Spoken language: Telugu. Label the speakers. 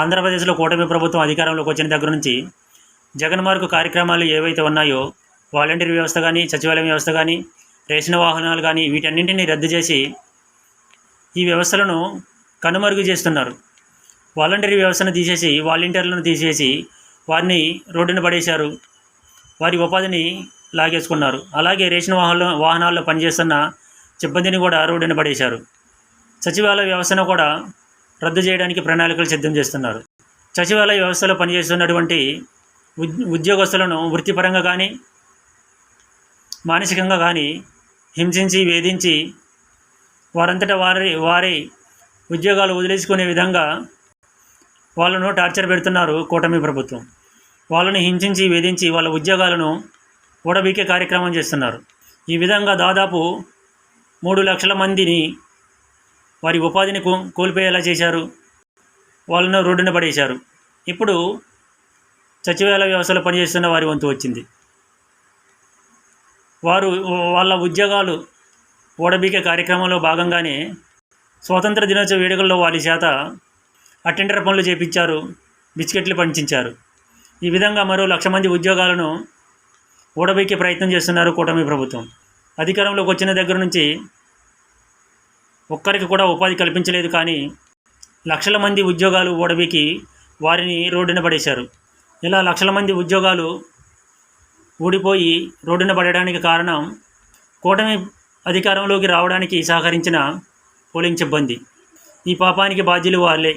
Speaker 1: ఆంధ్రప్రదేశ్లో కూటమి ప్రభుత్వం అధికారంలోకి వచ్చిన దగ్గర నుంచి జగన్ మార్కు కార్యక్రమాలు ఏవైతే ఉన్నాయో వాలంటీర్ వ్యవస్థ కానీ సచివాలయం వ్యవస్థ కానీ రేషన్ వాహనాలు కానీ వీటన్నింటినీ రద్దు చేసి ఈ వ్యవస్థలను కనుమరుగు చేస్తున్నారు. వాలంటరీ వ్యవస్థను తీసేసి వాలంటీర్లను తీసేసి వారిని రోడ్డున పడేశారు. వారి ఉపాధిని లాగేసుకున్నారు. అలాగే రేషన్ వాహన వాహనాల్లో పనిచేస్తున్న సిబ్బందిని కూడా రోడ్డున పడేశారు. సచివాలయ వ్యవస్థను కూడా రద్దు చేయడానికి ప్రణాళికలు సిద్ధం చేస్తున్నారు. సచివాలయ వ్యవస్థలో పనిచేస్తున్నటువంటి ఉద్యోగస్తులను వృత్తిపరంగా కానీ మానసికంగా కానీ హింసించి వేధించి వారంతటా వారి వారి ఉద్యోగాలు వదిలేసుకునే విధంగా వాళ్ళను టార్చర్ పెడుతున్నారు కూటమి ప్రభుత్వం. వాళ్ళని హింసించి వేధించి వాళ్ళ ఉద్యోగాలను ఓడబీకే కార్యక్రమం చేస్తున్నారు. ఈ విధంగా దాదాపు మూడు లక్షల మందిని వారి ఉపాధిని కో కోల్పోయేలా చేశారు. వాళ్ళను రోడ్డున పడేశారు. ఇప్పుడు సచివాలయ వ్యవస్థలో పనిచేస్తున్న వారి వంతు వచ్చింది. వారు వాళ్ళ ఉద్యోగాలు ఓడబీకే కార్యక్రమంలో భాగంగానే స్వాతంత్ర దినోత్సవ వేడుకల్లో వారి చేత అటెండర్ పనులు చేపించారు బిస్కెట్లు పంచించారు. ఈ విధంగా మరో లక్ష మంది ఉద్యోగాలను ఓడబీకే ప్రయత్నం చేస్తున్నారు కూటమి ప్రభుత్వం. అధికారంలోకి వచ్చిన దగ్గర నుంచి ఒక్కరికి కూడా ఉపాధి కల్పించలేదు కానీ లక్షల మంది ఉద్యోగాలు ఓడబీకి వారిని రోడ్డున పడేశారు. ఇలా లక్షల మంది ఉద్యోగాలు ఊడిపోయి రోడ్డున పడడానికి కారణం కూటమి అధికారంలోకి రావడానికి సహకరించిన పోలింగ్ సిబ్బంది. ఈ పాపానికి బాధ్యులు వాళ్ళే